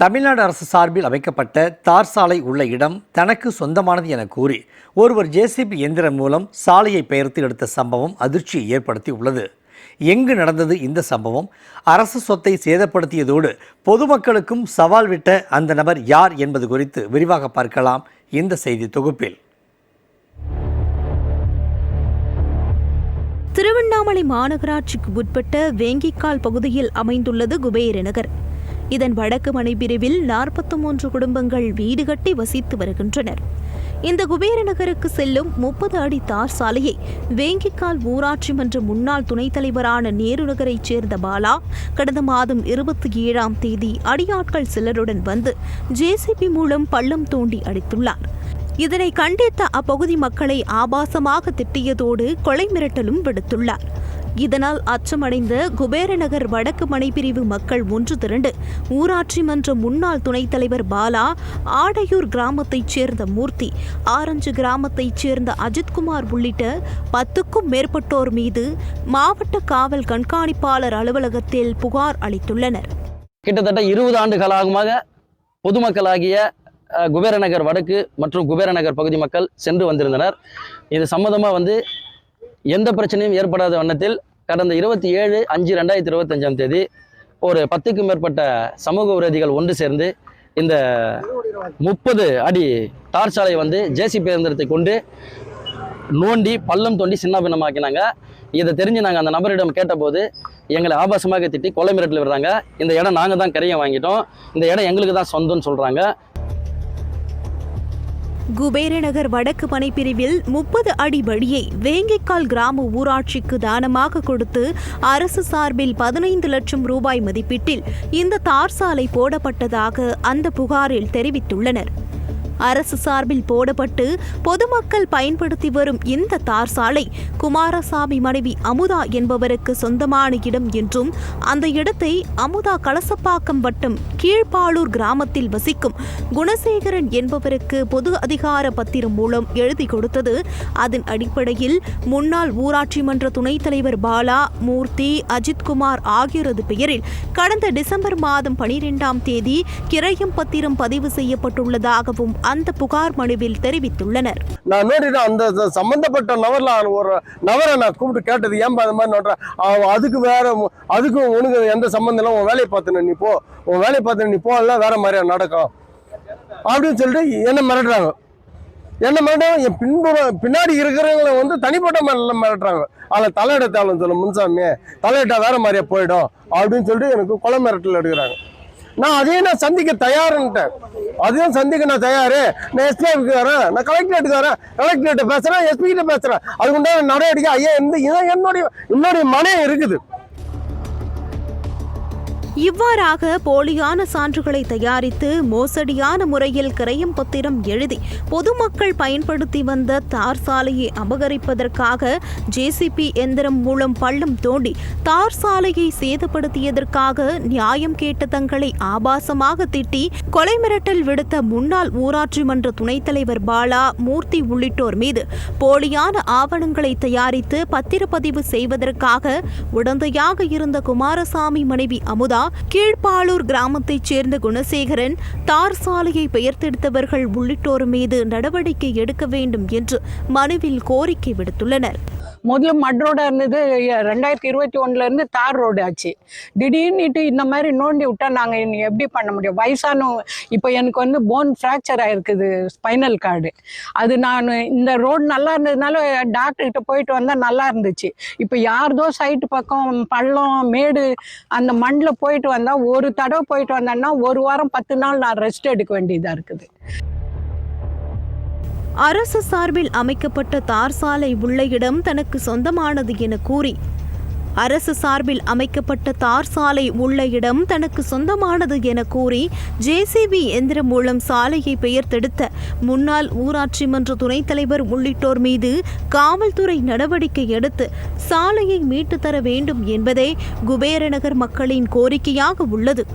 தமிழ்நாடு அரசு சார்பில் அமைக்கப்பட்ட தார் சாலை உள்ள இடம் தனக்கு சொந்தமானது என கூறி ஒருவர் ஜேசிபி இயந்திரம் மூலம் சாலையை பெயர்த்து எடுத்த சம்பவம் அதிர்ச்சியை ஏற்படுத்தி உள்ளது எங்கு நடந்தது இந்த சம்பவம்? அரசு சொத்தை சேதப்படுத்தியதோடு பொதுமக்களுக்கும் சவால் விட்ட அந்த நபர் யார் என்பது குறித்து விரிவாக பார்க்கலாம் இந்த செய்தி தொகுப்பில். திருவண்ணாமலை மாநகராட்சிக்கு உட்பட்ட வேங்கிக்கால் பகுதியில் அமைந்துள்ளது குபேர நகர் இதன் வடக்கு மனைப்பிரிவில் நாற்பத்தி மூன்று குடும்பங்கள் வீடு கட்டி வசித்து வருகின்றனர். இந்த குபேர நகருக்கு செல்லும் முப்பது அடி தார் சாலையை வேங்கிக்கால் ஊராட்சி மன்ற முன்னாள் துணைத் தலைவரான நேரு நகரைச் சேர்ந்த பாலா கடந்த மாதம் இருபத்தி ஏழாம் தேதி அடியாட்கள் சிலருடன் வந்து ஜேசிபி மூலம் பள்ளம் தோண்டி அடித்துள்ளார். இதனை கண்டித்த அப்பகுதி மக்களை ஆபாசமாக திட்டியதோடு கொலை மிரட்டலும் விடுத்துள்ளார். இதனால் அச்சமடைந்த குபேரநகர் வடக்கு மனைப்பிரிவு மக்கள் ஒன்று திரண்டு ஊராட்சி மன்ற முன்னாள் துணைத் தலைவர் பாலா ஆடையூர் கிராமத்தைச் சேர்ந்த மூர்த்தி ஆரஞ்சு கிராமத்தைச் சேர்ந்த அஜித்குமார் உள்ளிட்ட பத்துக்கும் மேற்பட்டோர் மீது மாவட்ட காவல் கண்காணிப்பாளர் அலுவலகத்தில் புகார் அளித்துள்ளனர். கிட்டத்தட்ட இருபது ஆண்டு காலமாக பொதுமக்களாகிய குபேரநகர் வடக்கு மற்றும் குபேரநகர் பகுதி மக்கள் சென்று வந்திருந்தனர். இது சம்மந்தமாக வந்து எந்த பிரச்சனையும் ஏற்படாத வண்ணத்தில் கடந்த இருபத்தி ஏழு அஞ்சு ரெண்டாயிரத்தி இருபத்தஞ்சாம் தேதி ஒரு பத்துக்கும் மேற்பட்ட சமூக விரோதிகள் ஒன்று சேர்ந்து இந்த முப்பது அடி தார் சாலை வந்து ஜேசி பேருந்திரத்தை கொண்டு நோண்டி பள்ளம் தோண்டி சின்ன பின்னமாக்கினாங்க இதை தெரிஞ்சு நாங்கள் அந்த நபரிடம் கேட்டபோது எங்களை ஆபாசமாக திட்டி கொலை மிரட்டில் விடுறாங்க. இந்த இடம் நாங்கள் தான் கரையை வாங்கிட்டோம். இந்த இடம் எங்களுக்கு தான் சொந்தம்னு சொல்கிறாங்க குபேரநகர் வடக்கு பனைப்பிரிவில் முப்பது அடி வழியை வேங்கைக்கால் கிராம ஊராட்சிக்கு தானமாக கொடுத்து அரசு சார்பில் பதினைந்து லட்சம் ரூபாய் மதிப்பீட்டில் இந்த தார் சாலை போடப்பட்டதாக அந்த புகாரில் தெரிவித்துள்ளனர். அரசு சார்பில் போடப்பட்டு பொதுமக்கள் பயன்படுத்தி வரும் இந்த தார் சாலை குமாரசாமி மனைவி அமுதா என்பவருக்கு சொந்தமான இடம் என்றும் அந்த இடத்தை அமுதா கலசப்பாக்கம் வட்டம் கீழ்ப்பாளூர் கிராமத்தில் வசிக்கும் குணசேகரன் என்பவருக்கு பொது அதிகார பத்திரம் மூலம் எழுதி கொடுத்தது. அதன் அடிப்படையில் முன்னாள் ஊராட்சி மன்ற துணைத் தலைவர் பாலா மூர்த்தி அஜித்குமார் ஆகியோரது பெயரில் கடந்த டிசம்பர் மாதம் பனிரெண்டாம் தேதி கிரயம் பத்திரம் பதிவு செய்யப்பட்டுள்ளதாகவும் அந்த புகார் மனுவில் தெரிவித்துள்ளனர். நான் நோண்டிட்டு அந்த சம்பந்தப்பட்ட நபர்ல ஒரு நபரை நான் கூப்பிட்டு கேட்டது ஏன்பா அந்த மாதிரி நோட்டுறேன் அதுக்கு வேற அதுக்கும் உனக்கு எந்த சம்மந்தம் இல்லை உன் வேலையை பார்த்துன நீ போ. உன் வேலையை பார்த்துன நீ போகல வேற மாதிரியா நடக்கும். அப்படின்னு சொல்லிட்டு என்ன மிரட்டுறாங்க. என்ன மிரட்டுறாங்க. என் பின்புறம் பின்னாடி இருக்கிறவங்களை வந்து தனிப்பட்ட மாதிரிலாம் மிரட்டுறாங்க. அதில் தலையிடத்தாலும் சொல்ல முன்சாமி. தலையிட்டா வேற மாதிரியா போயிடும். அப்படின்னு சொல்லிட்டு எனக்கு குளம் மிரட்டல் எடுக்கிறாங்க. நான் அதையும் நான் சந்திக்க தயாருன்ட்டேன். அதையும் சந்திக்க நான் தயாரு. நான் எஸ்பிஐக்கு வரேன். நான் கலெக்டரேட்டுக்கு வரேன். கலெக்டரேட் பேசுறேன் எஸ்பி கிட்ட பேசுறேன். அதுக்குண்டான நடவடிக்கை ஐயா இந்த இதான் என்னுடைய என்னுடைய மனம் இருக்குது. இவ்வாறாக போலியான சான்றுகளை தயாரித்து மோசடியான முறையில் கிரயம் பத்திரம் எழுதி பொதுமக்கள் பயன்படுத்தி வந்த தார் சாலையை அபகரிப்பதற்காக ஜேசிபி எந்திரம் மூலம் பள்ளம் தோண்டி தார் சாலையை சேதப்படுத்தியதற்காக நியாயம் கேட்ட தங்களை ஆபாசமாக திட்டி கொலை மிரட்டல் விடுத்த முன்னாள் ஊராட்சி மன்ற துணைத் தலைவர் பாலா மூர்த்தி உள்ளிட்டோர் மீது போலியான ஆவணங்களை தயாரித்து பத்திரப்பதிவு செய்வதற்காக உடந்தையாக இருந்த குமாரசாமி மனைவி அமுதா கீழ்ப்பாளூர் கிராமத்தைச் சேர்ந்த குணசேகரன் தார் சாலையை பெயர்த்தெடுத்தவர்கள் உள்ளிட்டோர் மீது நடவடிக்கை எடுக்க வேண்டும் என்று மனுவில் கோரிக்கை விடுத்துள்ளனர். முதல்ல மட் ரோடாக இருந்தது ரெண்டாயிரத்தி இருபத்தி ஒன்றுலேருந்து தார் ரோடு ஆச்சு. திடீர்னுட்டு இந்த மாதிரி நோண்டி விட்டால் நாங்கள் இன்னும் எப்படி பண்ண முடியும்? வயசானவங்க இப்போ எனக்கு வந்து போன் ஃப்ராக்சர் ஆகிருக்குது ஸ்பைனல் கார்டு அது நான் இந்த ரோடு நல்லா இருந்ததுனால டாக்டர்கிட்ட போயிட்டு வந்தால் நல்லா இருந்துச்சு. இப்போ யார்தோ சைட்டு பக்கம் பள்ளம் மேடு அந்த மண்ணில் போயிட்டு வந்தால் ஒரு தடவை போயிட்டு வந்தேன்னா ஒரு வாரம் பத்து நாள் நான் ரெஸ்ட் எடுக்க வேண்டியதாக இருக்குது. அரசு சார்பில் அமைக்கப்பட்ட தார் சாலை உள்ள இடம் தனக்கு சொந்தமானது என கூறி அரசு சார்பில் அமைக்கப்பட்ட தார் சாலை உள்ள இடம் தனக்கு சொந்தமானது என கூறி ஜேசிபி எந்திரம் மூலம் சாலையை பெயர்த்தெடுத்த முன்னாள் ஊராட்சி மன்ற துணைத் தலைவர் உள்ளிட்டோர் மீது காவல்துறை நடவடிக்கை எடுத்து சாலையை மீட்டுத் தர வேண்டும் என்பதே குபேரநகர் மக்களின் கோரிக்கையாக உள்ளது.